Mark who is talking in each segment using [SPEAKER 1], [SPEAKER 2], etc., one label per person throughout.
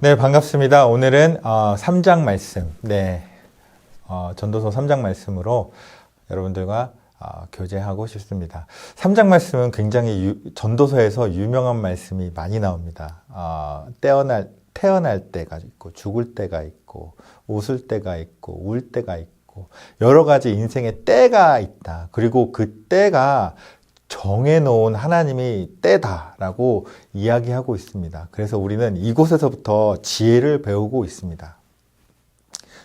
[SPEAKER 1] 네, 반갑습니다. 오늘은 어, 3장 말씀, 네, 어, 전도서 3장 말씀으로 여러분들과 어, 교제하고 싶습니다. 3장 말씀은 굉장히 유- 전도서에서 유명한 말씀이 많이 나옵니다. 어, 태어날, 태어날 때가 있고, 죽을 때가 있고, 웃을 때가 있고, 울 때가 있고, 여러 가지 인생의 때가 있다. 그리고 그 때가 정해놓은 하나님이 때다라고 이야기하고 있습니다. 그래서 우리는 이곳에서부터 지혜를 배우고 있습니다.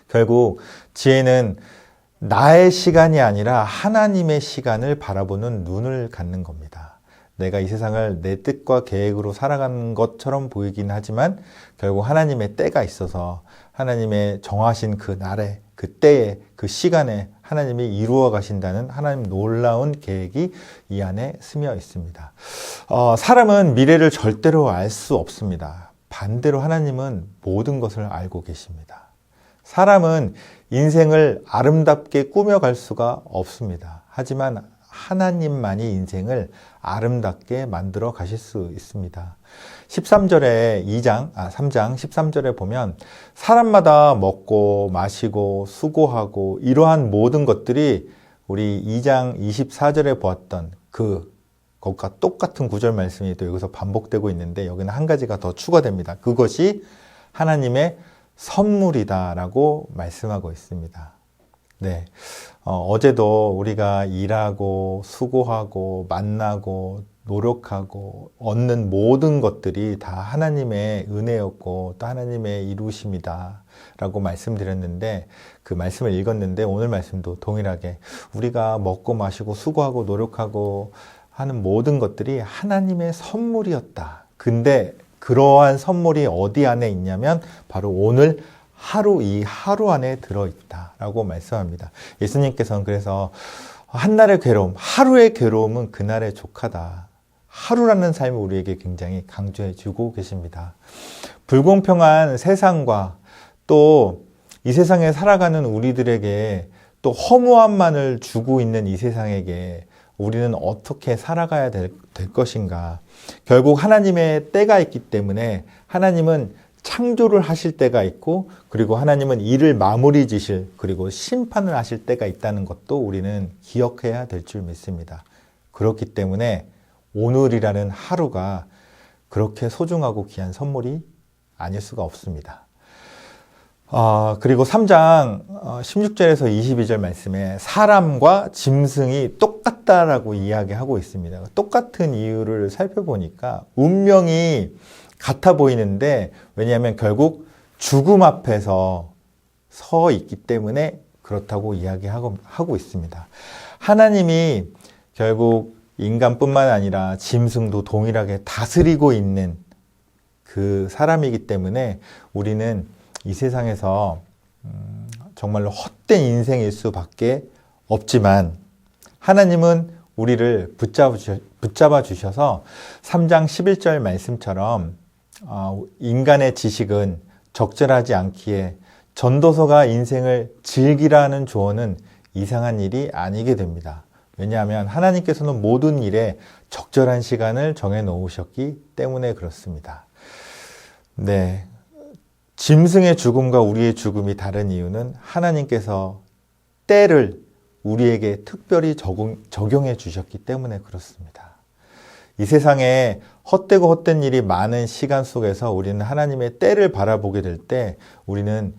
[SPEAKER 1] 결국 지혜는 나의 시간이 아니라 하나님의 시간을 바라보는 눈을 갖는 겁니다. 내가 이 세상을 내 뜻과 계획으로 살아가는 것처럼 보이긴 하지만 결국 하나님의 때가 있어서 하나님의 정하신 그 날에 그 때에 그 시간에 하나님이 이루어 가신다는 하나님 놀라운 계획이 이 안에 스며 있습니다. 어, 사람은 미래를 절대로 알 수 없습니다. 반대로 하나님은 모든 것을 알고 계십니다. 사람은 인생을 아름답게 꾸며갈 수가 없습니다. 하지만 하나님만이 인생을 아름답게 만들어 가실 수 있습니다. 13절에 2장, 아, 3장 13절에 보면 사람마다 먹고 마시고 수고하고 이러한 모든 것들이 우리 2장 24절에 보았던 그 것과 똑같은 구절 말씀이 또 여기서 반복되고 있는데 여기는 한 가지가 더 추가됩니다. 그것이 하나님의 선물이다라고 말씀하고 있습니다. 네. 어, 제도 우리가 일하고 수고하고 만나고 노력하고 얻는 모든 것들이 다 하나님의 은혜였고 또 하나님의 이루심이다 라고 말씀드렸는데 그 말씀을 읽었는데 오늘 말씀도 동일하게 우리가 먹고 마시고 수고하고 노력하고 하는 모든 것들이 하나님의 선물이었다. 근데 그러한 선물이 어디 안에 있냐면 바로 오늘 하루 이 하루 안에 들어있다라고 말씀합니다. 예수님께서는 그래서 한날의 괴로움, 하루의 괴로움은 그날의 족하다. 하루라는 삶을 우리에게 굉장히 강조해 주고 계십니다. 불공평한 세상과 또 이 세상에 살아가는 우리들에게 또 허무함만을 주고 있는 이 세상에게 우리는 어떻게 살아가야 될, 될 것인가. 결국 하나님의 때가 있기 때문에 하나님은 창조를 하실 때가 있고 그리고 하나님은 일을 마무리 지실 그리고 심판을 하실 때가 있다는 것도 우리는 기억해야 될 줄 믿습니다. 그렇기 때문에 오늘이라는 하루가 그렇게 소중하고 귀한 선물이 아닐 수가 없습니다. 아, 그리고 3장 16절에서 22절 말씀에 사람과 짐승이 똑같다라고 이야기하고 있습니다. 똑같은 이유를 살펴보니까 운명이 같아 보이는데 왜냐하면 결국 죽음 앞에서 서 있기 때문에 그렇다고 이야기하고 하고 있습니다. 하나님이 결국 인간뿐만 아니라 짐승도 동일하게 다스리고 있는 그 사람이기 때문에 우리는 이 세상에서 음, 정말로 헛된 인생일 수밖에 없지만 하나님은 우리를 붙잡아 주셔서 3장 11절 말씀처럼 어, 인간의 지식은 적절하지 않기에 전도서가 인생을 즐기라는 조언은 이상한 일이 아니게 됩니다. 왜냐하면 하나님께서는 모든 일에 적절한 시간을 정해 놓으셨기 때문에 그렇습니다. 네. 짐승의 죽음과 우리의 죽음이 다른 이유는 하나님께서 때를 우리에게 특별히 적용, 적용해 주셨기 때문에 그렇습니다. 이 세상에 헛되고 헛된 일이 많은 시간 속에서 우리는 하나님의 때를 바라보게 될 때 우리는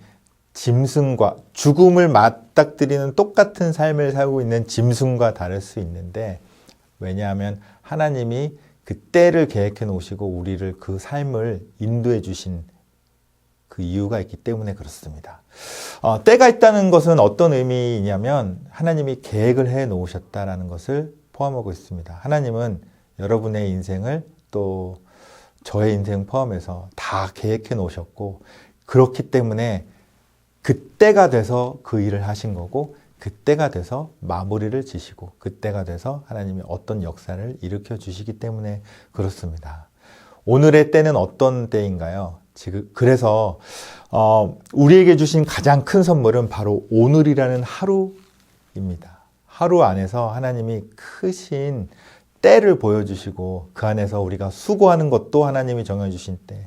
[SPEAKER 1] 짐승과 죽음을 맞닥뜨리는 똑같은 삶을 살고 있는 짐승과 다를 수 있는데 왜냐하면 하나님이 그 때를 계획해 놓으시고 우리를 그 삶을 인도해 주신 그 이유가 있기 때문에 그렇습니다. 어, 때가 있다는 것은 어떤 의미냐면 하나님이 계획을 해 놓으셨다라는 것을 포함하고 있습니다. 하나님은 여러분의 인생을 또 저의 인생 포함해서 다 계획해 놓으셨고 그렇기 때문에 그때가 돼서 그 일을 하신 거고 그때가 돼서 마무리를 지시고 그때가 돼서 하나님이 어떤 역사를 일으켜 주시기 때문에 그렇습니다. 오늘의 때는 어떤 때인가요? 지금 그래서 어, 우리에게 주신 가장 큰 선물은 바로 오늘이라는 하루입니다. 하루 안에서 하나님이 크신 때를 보여주시고 그 안에서 우리가 수고하는 것도 하나님이 정해주신 때.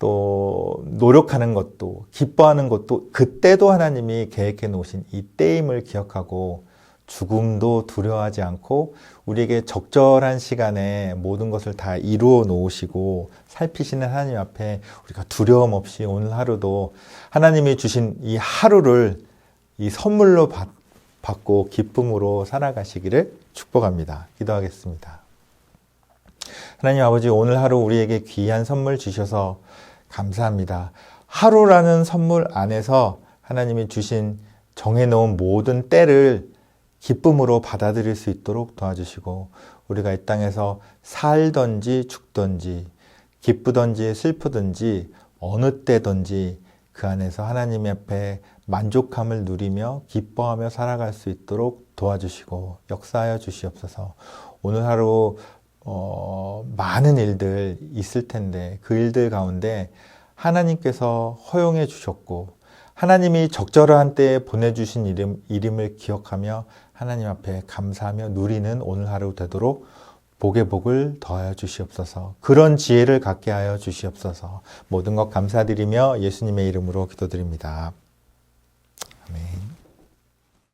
[SPEAKER 1] 또 노력하는 것도 기뻐하는 것도 그때도 하나님이 계획해 놓으신 이 때임을 기억하고 죽음도 두려워하지 않고 우리에게 적절한 시간에 모든 것을 다 이루어 놓으시고 살피시는 하나님 앞에 우리가 두려움 없이 오늘 하루도 하나님이 주신 이 하루를 이 선물로 받, 받고 기쁨으로 살아가시기를 축복합니다. 기도하겠습니다. 하나님 아버지 오늘 하루 우리에게 귀한 선물 주셔서 감사합니다. 하루라는 선물 안에서 하나님이 주신 정해놓은 모든 때를 기쁨으로 받아들일 수 있도록 도와주시고 우리가 이 땅에서 살든지 죽든지 기쁘든지 슬프든지 어느 때든지 그 안에서 하나님 앞에 만족함을 누리며 기뻐하며 살아갈 수 있도록 도와주시고 역사하여 주시옵소서. 오늘 하루 어, 많은 일들 있을 텐데 그 일들 가운데 하나님께서 허용해 주셨고 하나님이 적절한 때에 보내주신 이름, 이름을 기억하며 하나님 앞에 감사하며 누리는 오늘 하루 되도록 복의 복을 더하여 주시옵소서. 그런 지혜를 갖게 하여 주시옵소서. 모든 것 감사드리며 예수님의 이름으로 기도드립니다. 아멘.